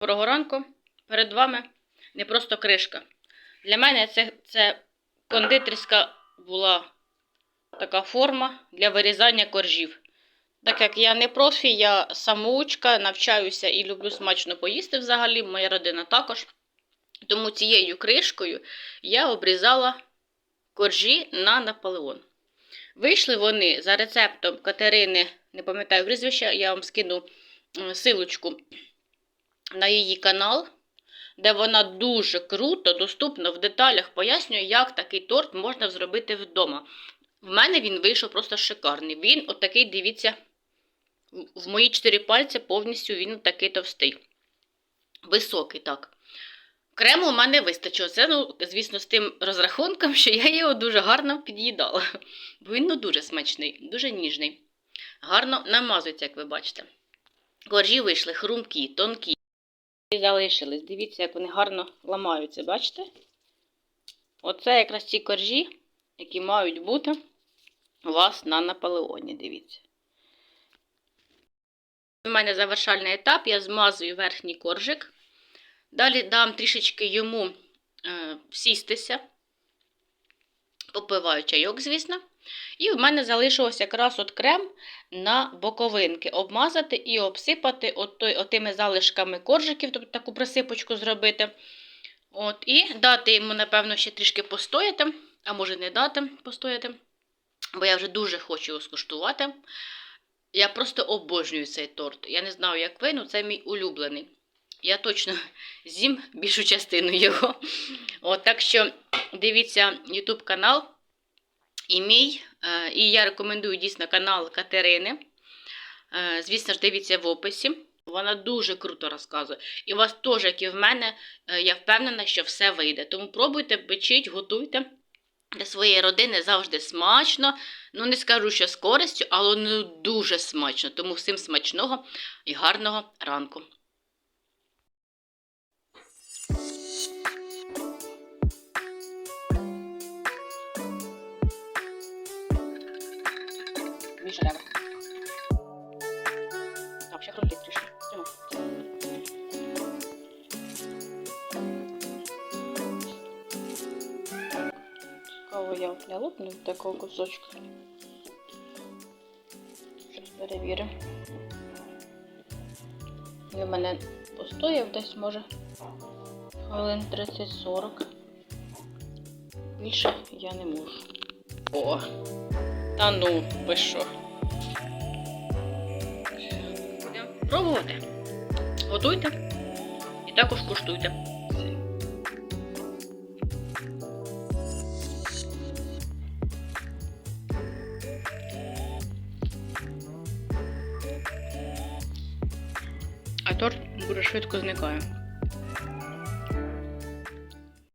Доброго ранку. Перед вами не просто кришка. Для мене це, це кондитерська була така форма для вирізання коржів. Так як я не профі, я самоучка, навчаюся і люблю смачно поїсти взагалі, моя родина також. Тому цією кришкою я обрізала коржі на Наполеон. Вийшли вони за рецептом Катерини, не пам'ятаю прізвища, я вам скину силочку на її канал, де вона дуже круто, доступно в деталях пояснює, як такий торт можна зробити вдома. В мене він вийшов просто шикарний. Він отакий, дивіться, в мої чотири пальці повністю він такий товстий. Високий, так. Крему у мене вистачило. Це, ну, звісно, з тим розрахунком, що я його дуже гарно під'їдала. Бо він ну, дуже смачний, дуже ніжний. Гарно намазується, як ви бачите. Коржі вийшли хрумкі, тонкі. І залишились. Дивіться, як вони гарно ламаються, бачите? Оце якраз ті коржі, які мають бути у вас на Наполеоні, дивіться. У мене завершальний етап, я змазую верхній коржик. Далі дам трішечки йому е, сістися. Попиваю чайок, звісно. І в мене залишилось якраз от крем на боковинки. Обмазати і обсипати от той, отими залишками коржиків, тобто таку присипочку зробити. От, І дати йому, напевно, ще трішки постояти, а може не дати постояти. Бо я вже дуже хочу його скуштувати. Я просто обожнюю цей торт. Я не знаю, як ви, але це мій улюблений. Я точно з'їм більшу частину його. От, Так що дивіться YouTube канал і мій. Е, І я рекомендую дійсно канал Катерини. Е, Звісно ж, дивіться в описі. Вона дуже круто розказує. І у вас теж, як і в мене, е, я впевнена, що все вийде. Тому пробуйте, печіть, готуйте. Для своєї родини завжди смачно. Ну, не скажу, що з користю, але ну, дуже смачно. Тому всім смачного і гарного ранку. Більше треба. Так, ще хрумки трішки. Цікаво, я не лопну такого кусочка. Щось перевіримо. У мене постояв десь, може, хвилин 30-40. Більше я не можу. О! Та ну, ви що? Будемо пробувати. Готуйте і також куштуйте. А торт дуже швидко зникає.